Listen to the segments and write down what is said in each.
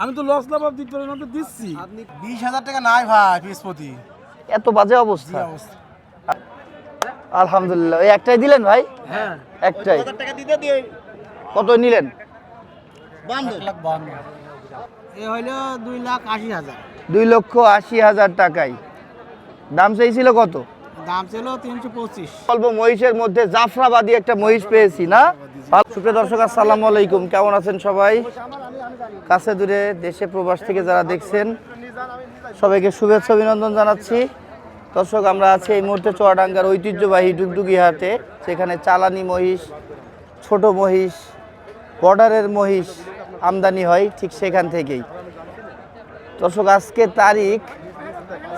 আমি তো লস লাভ দিতে পারবেন না তো দিচ্ছি। বিশ হাজার টাকা নাই ভাই পিস প্রতি এত বাজে অবস্থা। আলহামদুলিল্লাহ। ওই একটাই দিলেন ভাই? হ্যাঁ। একটাই। টাকা কত নিলেন? এ হইল দুই লাখ আশি হাজার। দুই লক্ষ আশি হাজার টাকাই দাম চাইছিল কত? দাম ছিল তিনশো পঁচিশ। অল্প মহিষের মধ্যে জাফরাবাদী একটা মহিষ পেয়েছি, না? সুপ্রিয় দর্শক, আসসালামু আলাইকুম। কেমন আছেন সবাই? কাছে দূরে দেশে প্রবাস থেকে যারা দেখছেন, সবাইকে শুভেচ্ছা, অভিনন্দন জানাচ্ছি। দর্শক, আমরা আছি এই মুহূর্তে চুয়াডাঙ্গার ঐতিহ্যবাহী ডুগডুগি হাটে সেখানে চালানি মহিষ, ছোট মহিষ, বর্ডারের মহিষ আমদানি হয় ঠিক সেখান থেকেই। দর্শক, আজকে তারিখ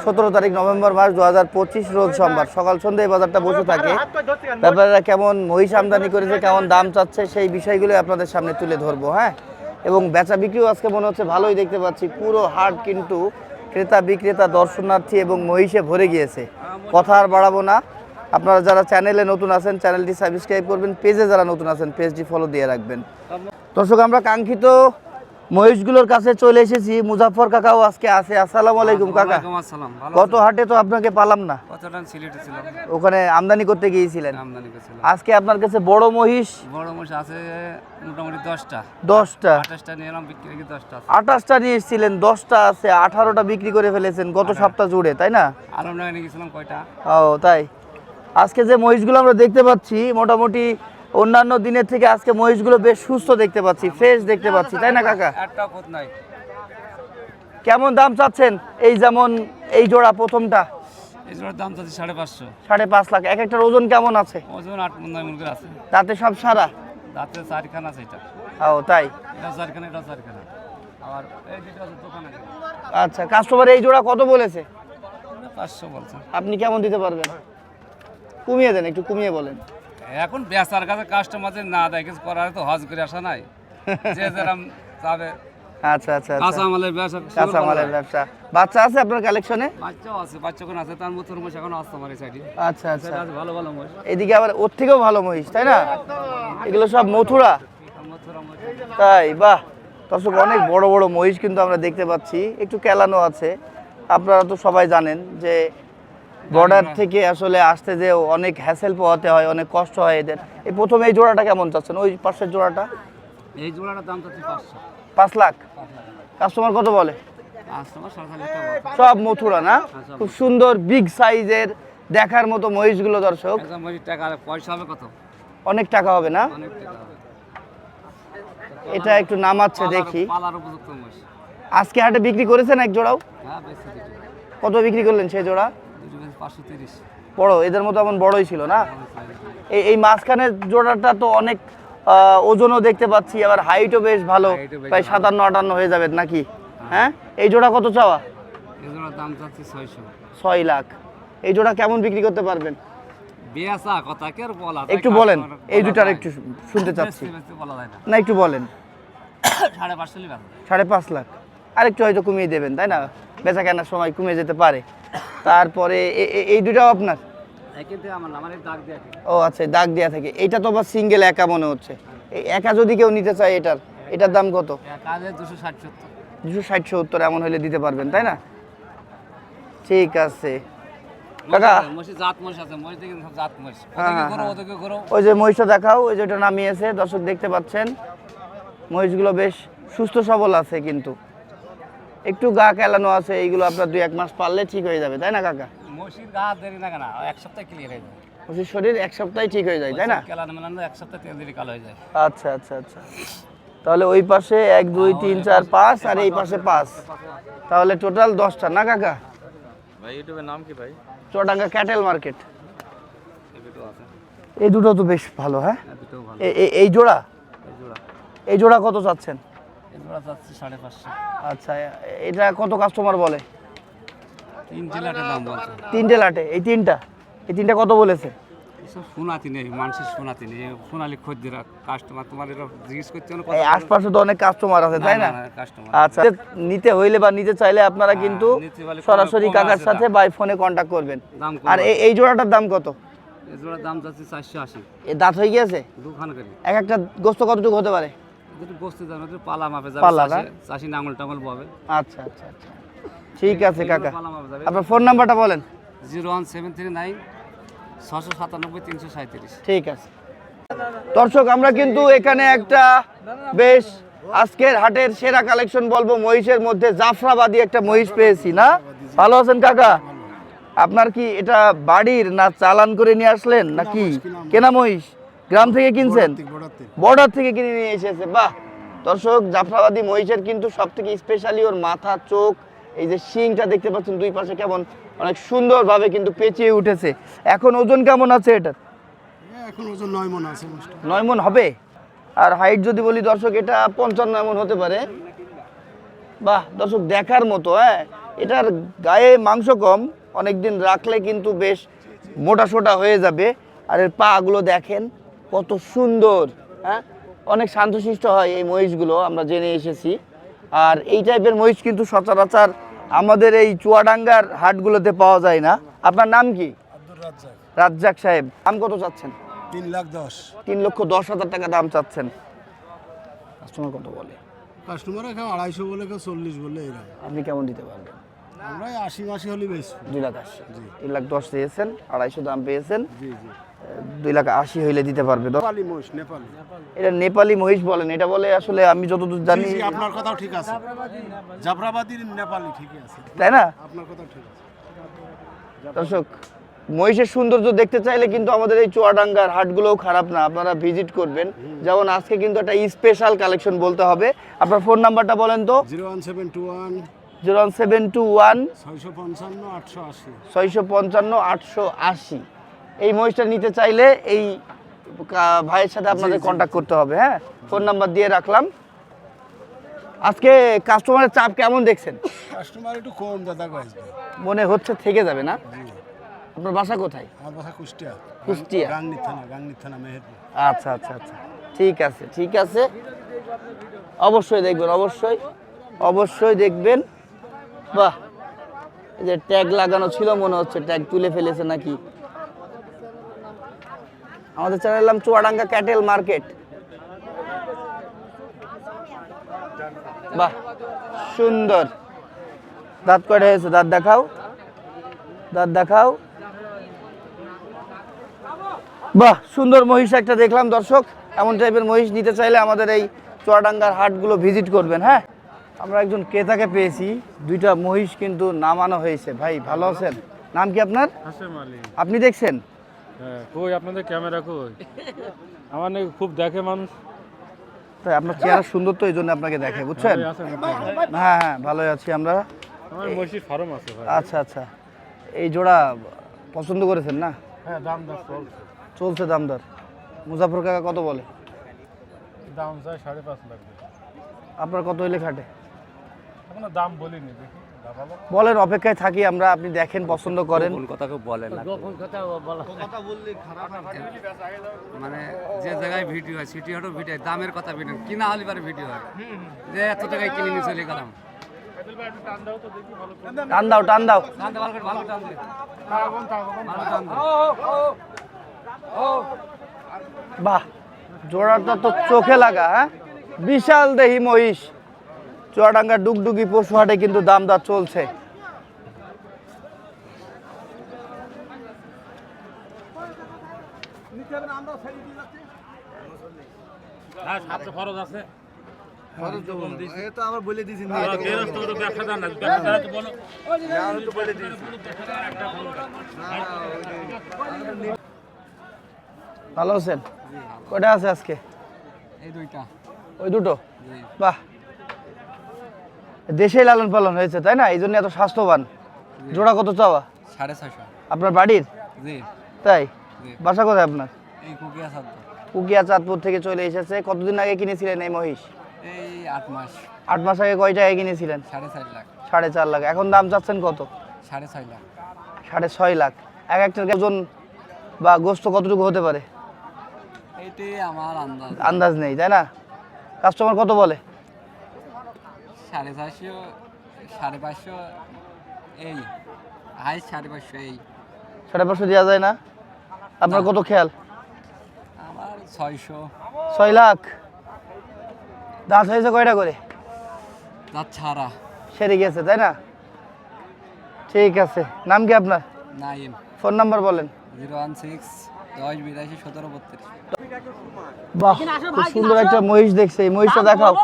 সতেরো তারিখ নভেম্বর মাস দু হাজার পঁচিশ রোজ সোমবার। সকাল সন্ধ্যায় বাজারটা বসে থাকে। ব্যাপারীরা কেমন মহিষ আমদানি করেছে, কেমন দাম চাচ্ছে, সেই বিষয়গুলো আপনাদের সামনে তুলে ধরবো হ্যাঁ? এবং বেচা বিক্রিও আজকে মনে হচ্ছে ভালোই দেখতে পাচ্ছি। পুরো হাট কিন্তু ক্রেতা বিক্রেতা, দর্শনার্থী এবং মহিষে ভরে গিয়েছে। কথা আর বাড়াবো না। আপনারা যারা চ্যানেলে নতুন আছেন, চ্যানেলটি সাবস্ক্রাইব করবেন। পেজে যারা নতুন আছেন, পেজটি ফলো দিয়ে রাখবেন। দর্শক, আমরা কাঙ্ক্ষিত মহিষগুলোর কাছে চলে এসেছি। মুজাফর কাকাও আজকে আছে। আসসালামু আলাইকুম কাকা। গত হাটে তো আপনাকে পালাম না? ওখানে আমদানি করতে গিয়েছিলেন। আজকে আপনার কাছে বড় মহিষ? বড় মোষ আছে মোটামুটি দশটা। দশটা। আঠাশটা নিয়ে এলাম বিক্রি দশটা আঠাশটা নিয়ে এসেছিলেন দশটা আছে আঠারোটা বিক্রি করে ফেলেছেন গত সপ্তাহ জুড়ে তাই না? আলমডাঙ্গা নিয়ে গেছিলাম কয়টা? ও তাই। আজকে যে মহিষগুলো আমরা দেখতে পাচ্ছি মোটামুটি অন্যান্য দিনের থেকে আজকে মহিষগুলো বেশ সুস্থ দেখতে পাচ্ছি ফ্রেশ দেখতে পাচ্ছি তাই না কাকা? কেমন দাম চাচ্ছেন? এই যেমন এই জোড়া প্রথমটা। এই জোড়ার দাম চাচ্ছি সাড়ে পাঁচশো। সাড়ে পাঁচ লাখ। এক একটার ওজন কেমন আছে? ওজন আট মন নয় মুরগির আছে। তাতে সব সারা দাঁতে চারখানা আছে এটা। ও তাই? এটা চারখানা এটা চারখানা। আবার এই দুটো আছে দোকানে। আচ্ছা কাস্টমার এই জোড়া কত বলেছে? পাঁচশো বলছে। আপনি কেমন দিতে পারবেন? কমিয়ে দেন একটু কমিয়ে বলেন। এখন বেচার কাছে কাস্টমার না দেয় কিছু করার তো হজ করে আসা নাই। যে যেরকম যাবে। আচ্ছা আচ্ছা আচ্ছা। ব্যবসা। ব্যবসা। বাচ্চা আছে আপনার কালেকশনে বাচ্চাও আছে বাচ্চা কোন আছে তার মতো এখন আসতে পারে সাইডে আচ্ছা আচ্ছা। ভালো ভালো এদিকে আবার ওর থেকেও ভালো মহিষ তাই না? এগুলো সব মথুরা। তাই বাহ। দর্শক অনেক বড় বড় মহিষ কিন্তু আমরা দেখতে পাচ্ছি। একটু কেলানো আছে। আপনারা তো সবাই জানেন যে বর্ডার থেকে আসলে আসতে যে অনেক হ্যাসেল পোহাতে হয় অনেক কষ্ট হয় এদের। এই প্রথম এই জোড়াটা কেমন চাচ্ছেন? ওই পাশের জোড়াটা? এই জোড়াটার দাম চাচ্ছি পাঁচশো। পাঁচ লাখ? কাস্টমার কত বলে? সব মথুরা না? খুব সুন্দর বিগ সাইজের দেখার মতো মহিষগুলো দর্শক। পয়সা হবে কত? অনেক টাকা হবে না? এটা একটু নামাচ্ছে দেখি। আজকে হাটে বিক্রি করেছেন এক জোড়াও? হ্যাঁ কত বিক্রি করলেন সেই জোড়া দুটো বেশি পাঁচশো তিরিশ বড় এদের মতো এমন বড়ই ছিল না? এই এই মাঝখানের জোড়াটা তো অনেক ওজনও দেখতে পাচ্ছি আবার হাইটও বেশ ভালো প্রায় সাতান্ন আটান্ন হয়ে যাবে নাকি? হ্যাঁ। এই জোড়া কত চাওয়া? ছয় লাখ। এই জোড়া কেমন বিক্রি করতে পারবেন? একটু বলেন এই দুটার একটু শুনতে চাচ্ছি। না। একটু বলেন। সাড়ে পাঁচ লাখ। আর একটু হয়তো কমিয়ে দেবেন তাই না? বেচা কেনার সময় কমে যেতে পারে। তারপরে এই দুটাও আপনার? ও আচ্ছা দাগ দেওয়া থাকে। এটা তো আবার সিঙ্গেল একা মনে হচ্ছে। এই একা যদি কেউ নিতে চায় এটার এটার দাম কত? দুশো ষাট সত্তর। এমন হলে দিতে পারবেন তাই না? ঠিক আছে। হ্যাঁ, হ্যাঁ, করো ওই যে মহিষটা দেখাও ওই যে ওটা নামিয়েছে দর্শক দেখতে পাচ্ছেন। মহিষগুলো বেশ সুস্থ সবল আছে কিন্তু। একটু গা কেলানো আছে এইগুলো আপনার দুই এক মাস পারলে ঠিক হয়ে যাবে তাই না কাকা? মসির গা দেরি না কেন? এক সপ্তাহে ক্লিয়ার হয়ে যায়। মহিষের শরীর এক সপ্তাহে ঠিক হয়ে যায় তাই না? কেলানো মেলানো এক সপ্তাহে তেল দিলে কালো হয়ে যায়। আচ্ছা আচ্ছা আচ্ছা। তাহলে ওই পাশে এক দুই তিন চার পাঁচ আর এই পাশে পাঁচ। তাহলে টোটাল দশটা না কাকা? ভাই ইউটিউবের নাম কি ভাই? চুয়াডাঙ্গা ক্যাটেল মার্কেট এই দুটো আছে। এই দুটো তো বেশ ভালো হ্যাঁ? জোড়া? এই জোড়া। এই জোড়া কত চাচ্ছেন? এই যাচ্ছে সাড়ে পাঁচশো। আচ্ছা এটা কত কাস্টমার বলে? দাম বলছে। তিনটে লাটে এই তিনটা? এই তিনটা কত বলেছে? এসব শোনাতি নেই মানুষের শোনাতি নেই সোনালি খদ্দের কাস্টমার তোমার এটা জিজ্ঞেস করছে এই আশপাশে তো অনেক কাস্টমার আছে তাই না আচ্ছা নিতে হইলে বা নিতে চাইলে আপনারা কিন্তু নিতে পারলে কম- সরাসরি কাকার সাথে বাই ফোনে কন্ট্যাক্ট করবেন। আর এই- এই জোড়াটার দাম কত? এ জোড়ার দাম যাচ্ছে চারশো আশি। এ দাঁত হয়ে গিয়েছে? দুখানা করে। এক একটা গোস্ত কতটুকু হতে পারে? বসতে যাবে একটু পালা মাপে যাবে পালা না? চাষি- নাঙল টাঙল পাবে। আচ্ছা আচ্ছা আচ্ছা। ঠিক আছে কাকা। আপনার ফোন নাম্বারটা বলেন। Zero one seven three nine ছশো সাতানব্বই তিনশো সাঁত্রিশ ঠিক আছে। দর্শক আমরা কিন্তু এখানে একটা বেশ আজকের হাটের সেরা কালেকশন বলব মহিষের মধ্যে জাফরাবাদী একটা মহিষ পেয়েছি না? ভালো আছেন কাকা? আপনার কি এটা বাড়ির না চালান করে নিয়ে আসলেন নাকি? কেনা মহিষ? গ্রাম থেকে কিনছেন? বর্ডার থেকে কিনে নিয়ে এসেছে বাহ! দর্শক জাফরাবাদী মহিষের কিন্তু সব থেকে স্পেশালি ওর মাথা চোখ এই যে শিংটা দেখতে পাচ্ছেন দুই পাশে কেমন অনেক সুন্দরভাবে কিন্তু পেঁচিয়ে উঠেছে। এখন ওজন কেমন আছে এটার? এখন ওজন নয় মন আছে নয় মন হবে? আর হাইট যদি বলি দর্শক এটা পঞ্চান্ন এমন হতে পারে। বাহ! দর্শক দেখার মতো হ্যাঁ? এটার গায়ে মাংস কম অনেক দিন রাখলে কিন্তু বেশ মোটা সোটা হয়ে যাবে। আর এর পাগুলো দেখেন কত সুন্দর হ্যাঁ? অনেক শান্তশিষ্ট হয় এই মহিষগুলো আমরা জেনে এসেছি। আর এই টাইপের মহিষ কিন্তু সচরাচর আমাদের এই চুয়াডাঙ্গার হাটগুলোতে পাওয়া যায় না। আপনার নাম কি? রাজ্জাক। সাহেব দাম কত চাচ্ছেন? তিন লাখ দশ। তিন লক্ষ দশ হাজার টাকা দাম চাচ্ছেন। কাস্টমার কত বলে? কাস্টমার এখন আড়াইশো বলে কেউ চল্লিশ বলে এরকম। আপনি কেমন দিতে পারবেন? আমরা আশি মাসি হলে বেশি দুই লাখ আশি। তিন লাখ দশ পেয়েছেন আড়াইশো দাম পেয়েছেন। জি জি। দুই লাখ আশি হইলে দিতে পারবে। এটা নেপালি মহিষ বলেন এটা বলে আসলে আমি যতদূর জানি আপনার কথাও ঠিক আছে। জাফরাবাদীর নেপালি ঠিকই আছে। তাই না? আপনার কথাও ঠিক আছে। দর্শক মহিষের সৌন্দর্য দেখতে চাইলে কিন্তু আমাদের এই চুয়াডাঙ্গার হাটগুলোও খারাপ না আপনারা ভিজিট করবেন। যেমন আজকে কিন্তু একটা স্পেশাল কালেকশন বলতে হবে। আপনার ফোন নাম্বারটা বলেন তো। Zero one seven two one. Zero one seven two one. ছয়শো পঞ্চান্ন আটশো আশি। ছয়শো পঞ্চান্ন আটশো আশি। এই মহিষটা নিতে চাইলে এই ভাইয়ের সাথে আপনাদের কন্ট্যাক্ট করতে হবে হ্যাঁ? ফোন নাম্বার দিয়ে রাখলাম। আজকে কাস্টমারের চাপ কেমন দেখছেন? কাস্টমার একটু কম দাদা মনে হচ্ছে থেকে যাবে না? আপনার বাসা কোথায়? আমার বাসা কুষ্টিয়া। কুষ্টিয়া। গাংনি থানা গাংনি থানা মেহেরপুর। আচ্ছা আচ্ছা আচ্ছা। ঠিক আছে ঠিক আছে। অবশ্যই দেখবেন অবশ্যই অবশ্যই দেখবেন। বাহ! এই যে ট্যাগ লাগানো ছিল মনে হচ্ছে ট্যাগ তুলে ফেলেছে নাকি? আমাদের চ্যানেল নাম চুয়াডাঙ্গা ক্যাটেল মার্কেট বাহ সুন্দর। দাঁত কয়টা হয়েছে? দাঁত দেখাও। দাঁত দেখাও। বাহ সুন্দর মহিষ একটা দেখলাম দর্শক। এমন টাইপের মহিষ নিতে চাইলে আমাদের এই চুয়াডাঙ্গার হাটগুলো ভিজিট করবেন হ্যাঁ? আমরা একজন ক্রেতাকে পেয়েছি। দুইটা মহিষ কিন্তু নামানো হয়েছে। ভাই ভালো আছেন? নাম কি আপনার? আপনি দেখছেন? হ্যাঁ কই আপনাদের ক্যামেরা কই? আমার নাকি খুব দেখে মানুষ। তাই আপনার চেহারা সুন্দর তো এই জন্য আপনাকে দেখে বুঝছেন? আছেন আপনি? হ্যাঁ হ্যাঁ ভালোই আছি আমরা। আমার মসজিদ ফার্ম আছে ভাই। আচ্ছা আচ্ছা। এই জোড়া পছন্দ করেছেন না? হ্যাঁ দাম দর চলছে। চলছে দাম দর মুজাফর কাকা কত বলে? দাম চাই সাড়ে পাঁচ লাখ। আপনার কত হইলে খাটে? এখনও দাম বলিনি দেখি। বলেন অপেক্ষায় থাকি আমরা আপনি দেখেন পছন্দ করেন। কোন কথা কেউ বলে না মানে যে জায়গায় ভিডিও হয় সিটি হাটও ভিডিও দামের কথা ভিডিও কিনা হলে পারে ভিডিও হয়। যে এত টাকায় কিনে নিয়ে চলে গেলাম। টান দাও টান দাও। বাহ জোড়াটা তো চোখে লাগা হ্যাঁ? বিশাল দেহি মহিষ। চুয়াডাঙ্গা ডুগডুগি পশু হাটে কিন্তু দাম দর চলছে। হ্যাঁ আছে। ভালো আছেন? কটা আছে আজকে? এই দুইটা। ওই দুটো? বাহ। দেশেই লালন পালন হয়েছে তাই না? এই জন্য এত স্বাস্থ্যবান। জোড়া কত চাওয়া? সাড়ে ছয়শো। আপনার বাড়ির? জি। তাই? বাসা কোথায় আপনার? এই কুকিয়া সাত কুকিয়া চাঁদপুর থেকে চলে এসেছে। কতদিন আগে কিনেছিলেন এই মহিষ? এই আট মাস। আট মাস আগে কয় টাকায় কিনেছিলেন? সাড়ে চার লাখ। সাড়ে চার লাখ। এখন দাম চাচ্ছেন কত? সাড়ে ছয় লাখ। সাড়ে ছয় লাখ। এক একটার ওজন বা গোস্ত কতটুকু হতে পারে? এইটাই আমার আন্দাজ আন্দাজ নেই তাই না? কাস্টমার কত বলে? সাড়ে চারশো সাড়ে পাঁচশো এই হাই সাড়ে পাঁচশো এই। সাড়ে পাঁচশো দেওয়া যায় না? আপনার কত খেয়াল? আমার ছয়শো। ছয় লাখ? দাঁত হয়েছে কয়টা করে? তার ছাড়া। সেরে গেছে তাই না? ঠিক আছে। নাম কি আপনার? নাইন ফোন নাম্বার বলেন। জিরো ওয়ান সিক্স দশ বিরাশি সতেরো বত্রিশ। বাহ খুব সুন্দর একটা মহিষ দেখছে এই মহিষটা দেখাও।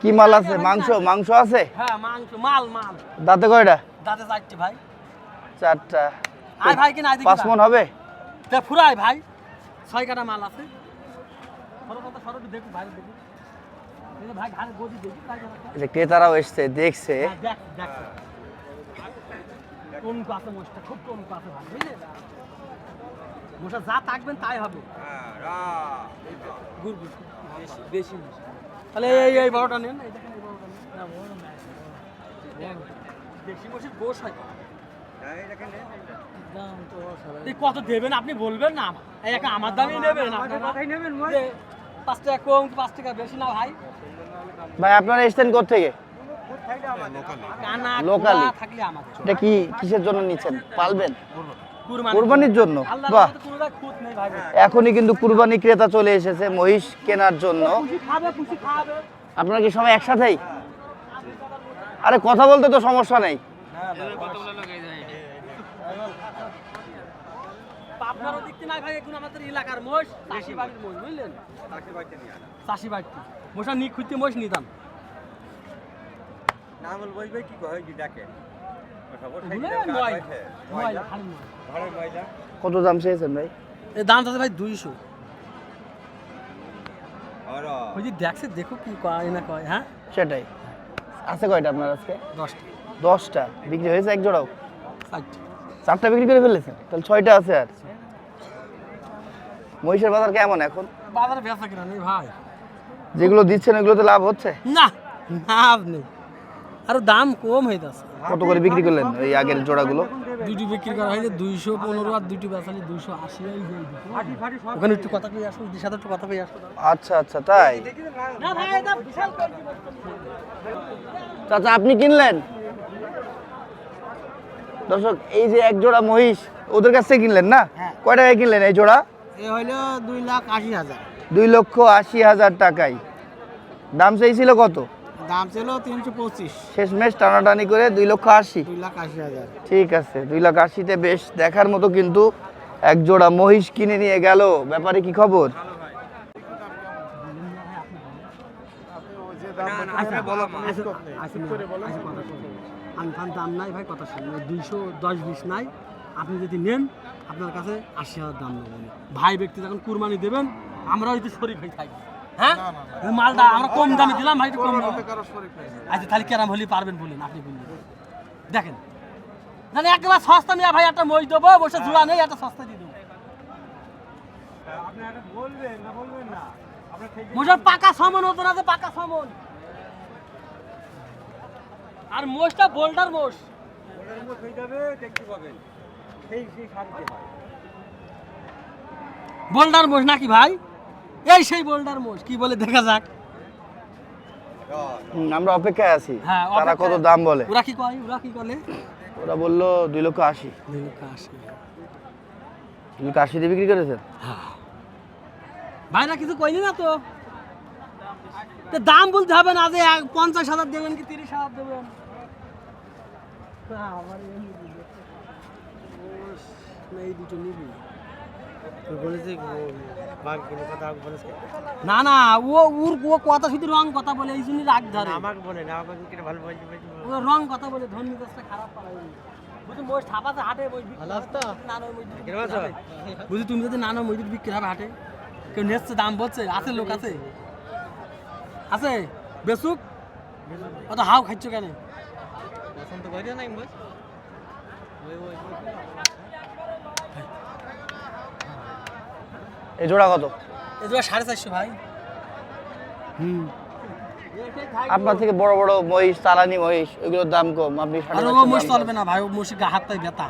কি মাল আছে মাংস? মাংস আছে? হ্যাঁ মাংস মাল মাল। দাঁতে কয়টা? দাঁতে চারটি ভাই। চারটা। আয় ভাই কিনা পাঁচ মন হবে? তা ফুরাই ভাই ছয় কাটা মাল আছে। সরো কথা সরো ভাই দেখি। যে ক্রেতারাও এসছে দেখছে। হ্যাঁ, দেখ দেখ। কোন কাছে মোষটা খুব কম কাছে ভাই বুঝলে? মোষা যা থাকবেন তাই হবে। গুড় গুড় বেশি বেশি। তাহলে এই এই বড়টা নেন এই দেখেন এই বড়টা নেন। না, বড় না, বড়। দেশি মোষের গোশ হয়। কত দেবেন আপনি বলবেন না এই আমার দামই নেবেন আপনারা। যে পাঁচ টাকা কম পাঁচ টাকা বেশি না ভাই। ভাই আপনারা এসছেন থেকে আমাদের এটা কি কিসের জন্য নিচ্ছেন? পালবেন? কুরবানি কোরবানির জন্য? আল্লাহর বাহ। এখনই কিন্তু কুরবানি ক্রেতা চলে এসেছে মহিষ কেনার জন্য। আপনারা কি সবাই একসাথেই? আরে কথা বলতে তো সমস্যা নেই। আপনার নাই ভাই এখন আমাদের এলাকার মোষ চাষি বাড়ির মোষ বুঝলেন? চাষি বাড়ি মোষা নি খুঁজতে মোষ নিতাম। ময়লা, ময়লা, খালি ময়লা। কত দাম চেয়েছেন ভাই? দাম ভাই দুইশো। ওই যে দেখছে দেখো কি কয় না কয় হ্যাঁ? সেটাই। আছে কয়টা আপনার আজকে? দশটা। দশটা। বিক্রি হয়েছে এক জোড়াও? চারটে চারটা বিক্রি করে ফেলেছেন? তাহলে ছয়টা আছে আর। মহিষের বাজার কেমন এখন? বাজারে বেচা কিনা নেই ভাই। যেগুলো দিচ্ছেন ওগুলোতে লাভ হচ্ছে? না লাভ নেই। আর দাম কম হয়ে যাচ্ছে কত করে বিক্রি করলেন এই আগের জোড়াগুলো? দুটি বিক্রি করা হয়েছে দুইশো পনেরো আর দুটি বেচালি দুইশো আশি। ওখানে একটু কথা কই আসো দিশা একটু কথা কই আসো। আচ্ছা আচ্ছা তাই? না ভাই এটা বিশাল চাচা আপনি কিনলেন? দর্শক এই যে এক জোড়া মহিষ ওদের কাছ থেকে কিনলেন না? হ্যাঁ। কয় টাকায় কিনলেন এই জোড়া? এ হইল দুই লাখ আশি হাজার দুই লক্ষ আশি হাজার টাকায় দাম চাইছিল কত দাম ছিল তিনশো পঁচিশ শেষমেশ টানাটানি করে দুই লক্ষ আশি দুই লাখ আশি হাজার ঠিক আছে দুই লাখ আশিতে বেশ দেখার মতো কিন্তু এক জোড়া মহিষ কিনে নিয়ে গেল ব্যাপারে কি খবর আমি ফান দাম নাই ভাই কথা শুনুন দুইশো দশ বিশ নাই আপনি যদি নেন আপনার কাছে আশি হাজার দাম নেবেন ভাই ব্যক্তি যখন কুরবানি দেবেন আমরা হয়তো শরীর হয়ে থাকি। হ্যাঁ? মালটা আমরা কম দামে দিলাম ভাই কম দামে। আচ্ছা তাহলে কেরাম হলে পারবেন বলুন আপনি বললেন দেখেন। না না, একেবারে সস্তা নিয়ে ভাই একটা মই দেবো বসে জোড়া নেই একটা সস্তা দিয়ে দেবো। মোষের পাকা সমন হতো না যে পাকা সমন। আর মোষটা বোল্ডার মোষ। বোল্ডার মোষ নাকি ভাই? এই সেই বোল্ডার মোষ কি বলে দেখা যাক। আমরা অপেক্ষায় আছি। হ্যাঁ, তারা কত দাম বলে? ওরা কি কয়? ওরা কি বলে? ওরা বলল দুই লক্ষ আশি। দুই লক্ষ আশিতে বিক্রি করেছেন? ভাইরা কিছু কইনি না তো? তো দাম বলতে হবে না যে পঞ্চাশ হাজার দেবেন কি তিরিশ হাজার দেবেন? আবার না, এই দুটো নিবি না না ও ওর ও কথা শুধু রং কথা বলে এই জন্য রাগ ধরে। আমাকে বলে না আমাকে ভালো ও রং কথা বলে ধন মেজাজটা খারাপ বুঝি বই নানো বুঝি তুমি যদি নানো মজুর বিক্রি হবে হাটে কেউ নেচ্ছে দাম বলছে আছে লোক আছে? আছে? বেসুক? অত হাও খাচ্ছ কেন? এই জোড়া কত? এই দুটো সাড়ে চারশো ভাই। হুম। আপনার থেকে বড় বড় মহিষ চালানি মহিষ ওইগুলোর দাম কম। আপনি সাড়ে ও দাম চলবে না ভাই ও গা হাতটাই ব্যথা।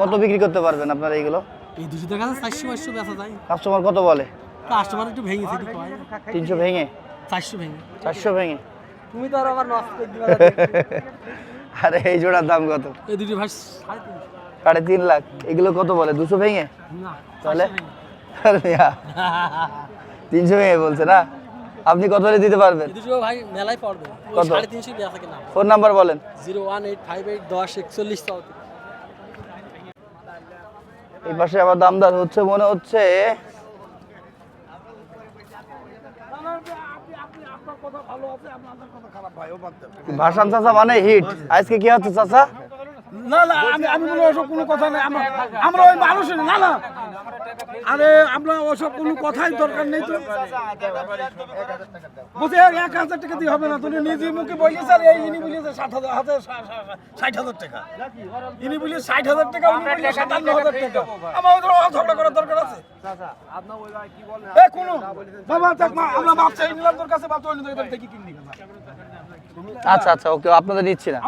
কত বিক্রি করতে পারবেন আপনারা এইগুলো? এই দুশো টাকা চারশো পাঁচশো বেচা যায়। কাস্টমার কত বলে? কাস্টমার একটু কয়। তিনশো ভেঙে? চারশো ভেঙে। চারশো ভেঙে? তুমি তো আর আমার আরে এই জোড়ার দাম কত? এই দুটি ভাই সাড়ে তিন লাখ। এগুলো কত বলে? দুশো ভেঙে? না তাহলে? তিনশো ভেঙে বলছে না? আপনি কত হলে দিতে পারবেন? ভাই মেলায় পড়বে। কত? ফোন নাম্বার বলেন। Zero one eight five eight দশ একচল্লিশ এই পাশে আবার দামদার হচ্ছে মনে হচ্ছে। ভাসান চাচা মানে হিট। আজকে কি হচ্ছে চাচা? না না, আমি আমি বলি ওসব কোনো কথা নেই। আমরা আমরা ওই মানুষ না না। আরে, আমরা ওসব কোনো কথাই দরকার নেই তো। বলছে, এক হাজার টাকা দিয়ে হবে না তুমি নিজে মুখে বলিস আর এই ইনি বলিয়েছে সাত হাজার হাতে ষাট হাজার টাকা। ইনি বলিয়ে ষাট হাজার টাকা, উনি দরকার আছে। এ আমরা মাপ চাই, নিলাম তোর কাছে আচ্ছা আচ্ছা ওকে আপনাদের নিচ্ছি না।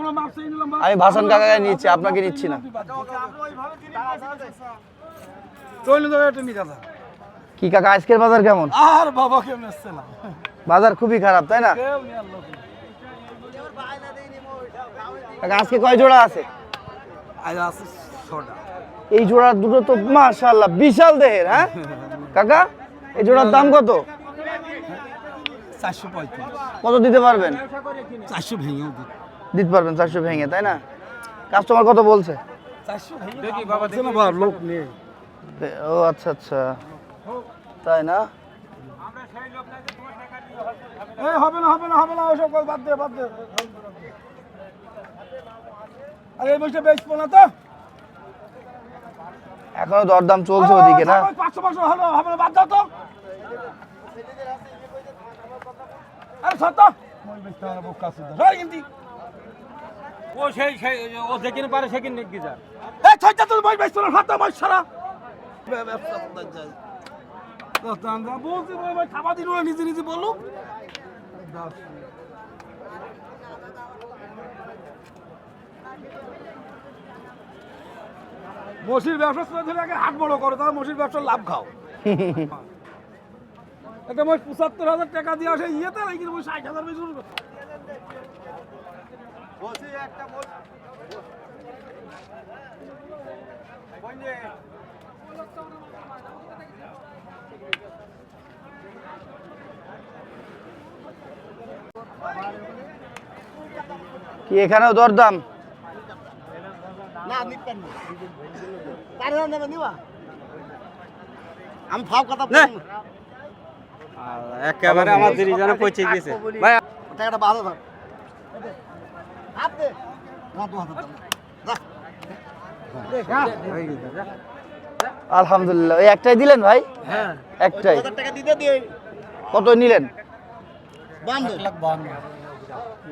আমি ভাসান কাকাকে নিচ্ছি আপনাকে নিচ্ছি না। কি কাকা আজকের বাজার কেমন? আর বাবা কেমন এসছে না? বাজার খুবই খারাপ তাই না? কাকা আজকে কয় জোড়া আছে? এই জোড়ার দুটো তো মাশাআল্লাহ বিশাল দেহের হ্যাঁ? কাকা এই জোড়ার দাম কত? চারশো পঁয়ত্রিশ। কত দিতে পারবেন? চারশো ভেঙেও দিই দিতে পারবেন চারশো ভেঙে তাই না? কাস্টমার কত বলছে? ভেঙে লোক নেই। ও আচ্ছা আচ্ছা। তাই না? হবে না হবে না হবে না ওসব বাদ দে বাদ দে। আরে এই বসে বেচবো না তো? এখনও দরদাম চলছে ওদিকে না? পাঁচশো পাঁচশো হবে না বাদ দাও তো। আরে সত্য? মই বেচতে হবে বুক কাছে ধর কিন্তু ও সেই সেই ও যেখানে পারে সেখানে নিয়ে যা। এই ছয়টা তো মই বেচতো না সত্য মই সারা। ব্যবসা কোথায় যায় দশ দাম দাম বলছি মই মই খাবার দিন ওরা নিজে নিজে বলুক। মসির ব্যবসা ধরে আগে হাত বড় করো তাহলে মসির ব্যবসার লাভ খাও। একটা মই পঁচাত্তর হাজার টাকা দিয়ে আসে ইয়েতে নাকি মই ষাট হাজার বেশি কি এখানেও দরদাম? আমি ফাও কথা একেবারে আমার যেন পৌঁছে গেছে। ভাই টাকাটা ভালো থাক আপনি না দু হাজার আলহামদুলিল্লাহ। ওই একটাই দিলেন ভাই? হ্যাঁ। একটাই। টাকা কত নিলেন? বান্ন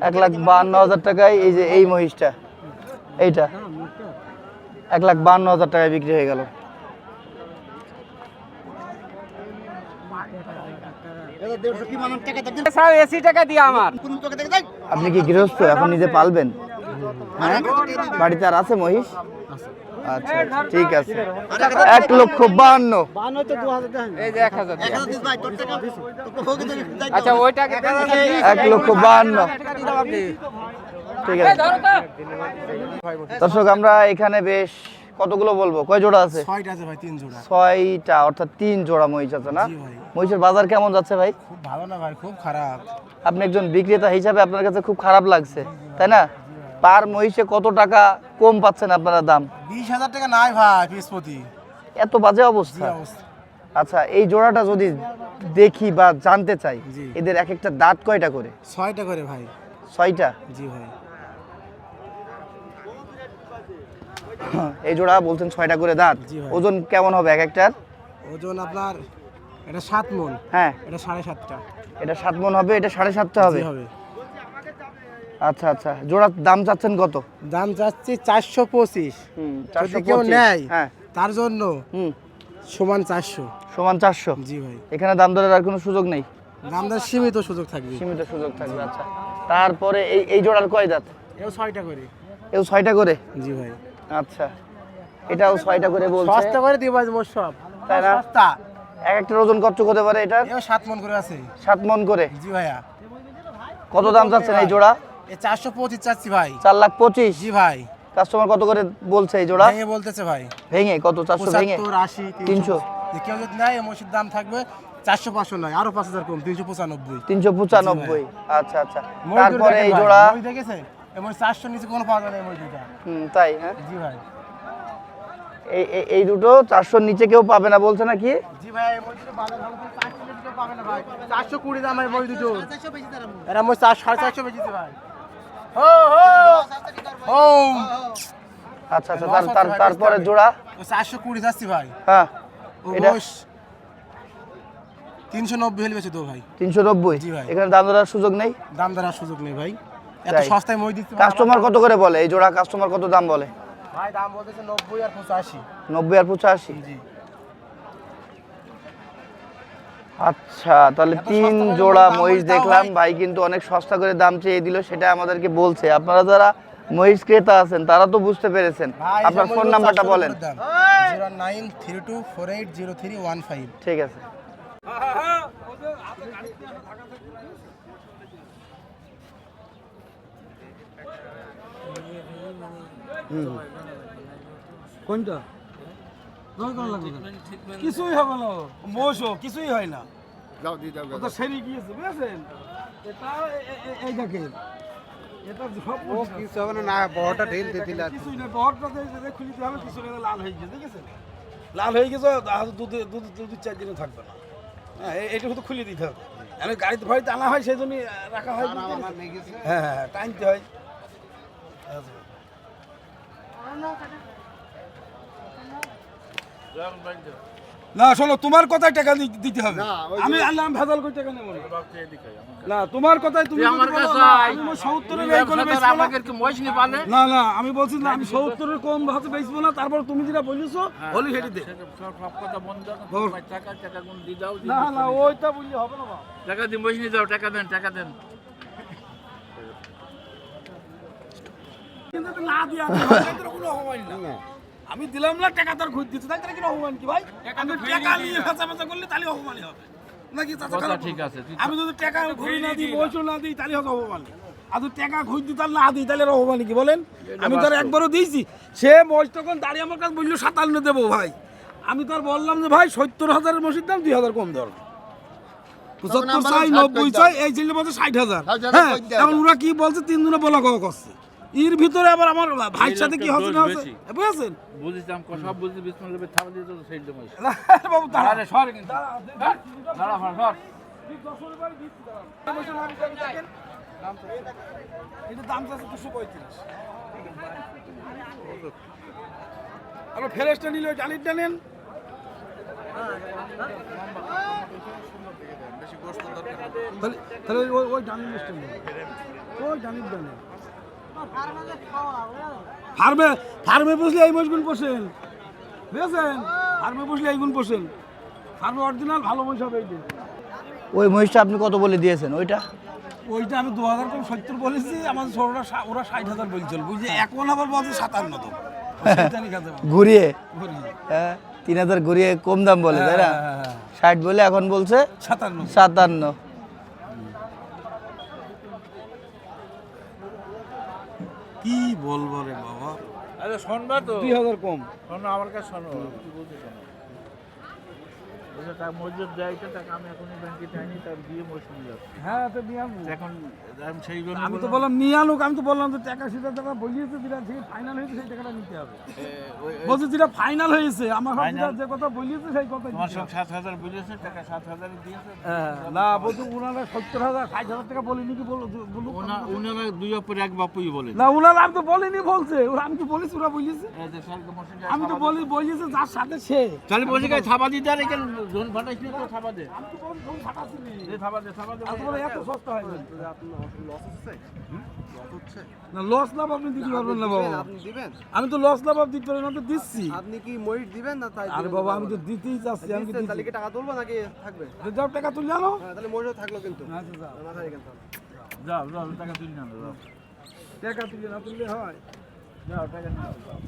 এক লাখ বাহান্ন হাজার টাকায় এই যে এই মহিষটা এইটা। এক লাখ বাহান্ন হাজার টাকায় বিক্রি হয়ে গেল। দেন? এসি টাকা দিয়ে আমার। আপনি কি গৃহস্থ? এখন নিজে পালবেন? হ্যাঁ বাড়িতে আর আছে মহিষ? আচ্ছা আচ্ছা, ঠিক আছে। এক লক্ষ বাহান্ন। এই যে এক হাজার আচ্ছা ওই এক লক্ষ বাহান্ন। ঠিক আছে। দর্শক আমরা এখানে বেশ কতগুলো বলব? কয় জোড়া আছে? ছয়টা আছে ভাই তিন জোড়া। ছয়টা অর্থাৎ তিন জোড়া মহিষ আছে না? মহিষের বাজার কেমন যাচ্ছে ভাই? খুব ভালো না ভাই খুব খারাপ। আপনি একজন বিক্রেতা হিসাবে আপনার কাছে খুব খারাপ লাগছে তাই না? পার মহিষে কত টাকা কম পাচ্ছেন আপনারা দাম? বিশ হাজার টাকা নাই ভাই পিস প্রতি। এত বাজে অবস্থা? অবস্থা। আচ্ছা এই জোড়াটা যদি দেখি বা জানতে চাই এদের এক একটা দাঁত কয়টা করে? ছয়টা করে ভাই। ছয়টা? জি ভাই। এই জোড়া বলছেন ছয়টা করে দাঁত। ওজন কেমন হবে এক একটার? ওজন আপনার এটা সাত মন। হ্যাঁ। এটা সাড়ে সাতটা। এটা সাত মন হবে এটা সাড়ে সাতটা হবে? আচ্ছা আচ্ছা। জোড়ার দাম চাচ্ছেন কত? দাম চাচ্ছি চারশো পঁচিশ। হুম যদি কেউ নেয় হ্যাঁ। তার জন্য হুম। সমান চারশো। সমান চারশো? জি ভাই। এখানে দাম দরের আর কোনো সুযোগ নেই? দামদার সীমিত সুযোগ থাকবে। সীমিত সুযোগ থাকবে আচ্ছা। তারপরে এই এই জোড়ার কয় দাঁত? এও ছয়টা করে। এও ছয়টা করে? জি ভাই। আচ্ছা। এটাও ছয়টা করে বলছে। সস্তা করে দিব আজ সব। তাই না? সস্তা। এক একটার ওজন কত হতে পারে এও সাত মন করে আছে। সাত মন করে? জি ভাইয়া। কত দাম চাচ্ছেন এই জোড়া? এ চারশো পঁচিশ চাচ্ছি ভাই। চার লাখ পঁচিশ? জি ভাই। কাস্টমার কত করে বলছে এই জোড়া? ভেঙে বলতেছে ভাই। ভেঙে? কত? চারশো ভেঙে? আশি তিনশো। কেউ যদি নেয় মসজিদ দাম থাকবে চারশো পাঁচশো নয় আরও পাঁচ হাজার কম তিনশো পঁচানব্বই। তিনশো পঁচানব্বই। আচ্ছা আচ্ছা। তারপরে এই জোড়া মই দেখেছে? এমন চারশো নিচে কোনো পাওয়া যায় না এই মসজিদটা হুম, তাই হ্যাঁ? জি ভাই। এই এই- দুটো চারশোর নিচে কেউ পাবে না বলছে নাকি? জি ভাই এই মসজিদে বাজার ভালো কেউ পাবে না ভাই। চারশো কুড়ি দাম এই মই দুটো। এরা মই চার সাড়ে চারশো বেচেছে ভাই। হো হো ও আচ্ছা আচ্ছা তার- তার তারপরে জোড়া? চারশো কুড়ি যাচ্ছি ভাই। হ্যাঁ এটা তিনশো নব্বই হলে বেশি তো ভাই। তিনশো নব্বই? জি ভাই। এখানে দাম ধরার সুযোগ নেই? দাম দেওয়ার সুযোগ নেই ভাই। এত সস্তায় মই দিচ্ছে কাস্টমার কত করে বলে? এই জোড়া কাস্টমার কত দাম বলে? ভাই দাম বলতেছে নব্বই আর পঁচাশি। নব্বই আর পঁচাশি? জি। আচ্ছা তাহলে তিন জোড়া মহিষ দেখলাম। ভাই? কিন্তু অনেক সস্তা করে দাম চেয়ে দিল সেটা আমাদেরকে বলছে। আপনারা যারা মহিষ ক্রেতা আছেন তারা তো বুঝতে পেরেছেন। আপনার ফোন নাম্বারটা বলেন। ঠিক আছে। কোনটা? নয় লাগবে না। কিছুই হবে না। কিছুই হয় না। ও তো সেরে গিয়েছে বুঝেছেন? এটা এই দেখেন। এটা সব কিছু হবে না বড়টা ঢিল দিয়ে দিলা কিছুই না বড়টা হবে কিছু লাল হয়ে গেছে দেখেছেন? লাল হয়ে গেছে আর দুধ দুধ দুধ চার দিনে থাকবে না। হ্যাঁ এটা শুধু খুলে দিতে হবে। আমি গাড়িতে ভয়তে আনা হয় সেই জন্যই রাখা হয় হ্যাঁ হ্যাঁ হ্যাঁ টাইনতে হয়। না শোনো তোমার কথায় টাকা দিতে হবে। আমি আল্লাহ ভেজাল করে টাকা নেব না। না তোমার কথায় তুমি না, না। না না আমি বলছি না আমি সত্তরের কম ভাতে বেচবো না তারপর তুমি যেটা বলেছ হলি হেঁটে দে। না না ওইটা বললে হবে না টাকা দিন নিয়ে যাও টাকা দেন টাকা দেন। কিন্তু এটা না দিয়া আমি ভাই, কোনো অপমান না। আমি দিলাম না টাকা তার ঘুষ দিচ্ছে তাই কি অপমান কি ভাই? আমি টাকা নিয়ে করলে তাহলে অপমানই হবে। নাকি চাচা ঠিক আছে, আমি যদি টাকা ঘুরি না দিই না দিই তাহলে হবে অপমান। আর টাকা ঘুষ না দিই তাহলে আর অপমান কি বলেন? আমি তার একবারও দিয়েছি। সে বয়স তখন দাঁড়িয়ে আমার কাছে বলল সাতান্ন দেবো ভাই। আমি তার বললাম যে ভাই সত্তর হাজারের মসির দাম দুই হাজার কম ধর। পঁচাত্তর চাই নব্বই চাই এই ছেলে বলছে ষাট হাজার। হ্যাঁ এখন ওরা কি বলছে তিন দিনে বলা কওয়া করছে। এর ভিতরে আবার আমার ভাইয়ের সাথে কি হচ্ছে না হচ্ছে বেশি। বুঝেছেন? বুঝেছিলাম সব বুঝতে বিসমিল দেবে থাবা দিয়ে তো সেই জন্য বাবু দাঁড়া। আরে সর কিন্তু। দাঁড়া সর সর এটা দাম চাচ্ছে দুশো পঁয়ত্রিশ। আমরা ফেরেসটা নিলে ওই জালিরটা নেন। তাহলে তাহলে ওই ওই লিস্টটা নেন। ওই ডানিরটা নেন। ফার্মে ফার্মে বসলে এই মজগুন পোষেন। বুঝেছেন? ফার্মে বসলে এই গুণ পোষেন। ফার্মে অরিজিনাল ভালো মহিষ হবে এই ওই মহিষটা আপনি কত বলে দিয়েছেন? ওইটা? ওইটা আমি দু হাজার কম সত্তর বলেছি আমাদের ছোটরা ওরা ষাট হাজার বলছিল। বুঝলি এখন আবার বলছে সাতান্ন তো। ঘুরিয়ে? হ্যাঁ তিন হাজার ঘুরিয়ে কম দাম বলে তাই না? হ্যাঁ, হ্যাঁ, হ্যাঁ। ষাট বলে এখন বলছে সাতান্ন। সাতান্ন। বলব রে বাবা। আরে শোনবা তো। দুই হাজার কম। শোনো আমার কাছে শোনো কি বলতে শোনো। ওই টাকা মজুর দেয় টাকা আমি এখনই ব্যাংকে চাইনি তার দিয়ে মজুর নিয়ে হ্যাঁ তো নিয়ে আনব। এখন আমি সেই জন্য আমি তো বললাম নিয়ে আনুক আমি তো বললাম যে টাকা সেটা টাকা বলিয়েছে যেটা যে ফাইনাল হয়েছে সেই টাকাটা নিতে হবে। বলছে যেটা ফাইনাল হয়েছে আমার যেটা যে কথা বলিয়েছে সেই কথা তোমার সব সাত হাজার টাকা সাত হাজার দিয়েছে। না বলছে ওনারা সত্তর হাজার ষাট হাজার টাকা বলিনি কি বলো বলুক। ওনা- উনারা দুই অপর এক বাপুই বলে না ওনারা আমি তো বলিনি বলছে। ওরা আমি তো বলেছি ওরা বলিয়েছে। আমি তো বলি বলিয়েছে যার সাথে সে। তাহলে গায়ে দিতে আর এখানে জোন তো থাবা দে। আমি তো ফাটাচ্ছিনি। দে থাবা দে থাবা দে আর তোমার এত সস্তা হয় না। না লস লাভ আপনি দিতে পারবেন না বাবা। আমি তো লস লাভ আপনি দিতে পারবেন তো দিচ্ছি। আপনি কি ময়ূর দিবেন না তাই আরে বাবা আমি তো দিতেই চাচ্ছি আমি দিচ্ছেন, তাহলে কি টাকা তুলবো নাকি থাকবে? যাও টাকা তুলে আনো। হ্যাঁ, তাহলে ময়ূর থাকল কিন্তু। আচ্ছা যাও। মাথায় রেখেন তাহলে। যাও যাও টাকা তুলে না যাও। টাকা তুলে না তুললে হয়। যাও টাকা নিয়ে যাও।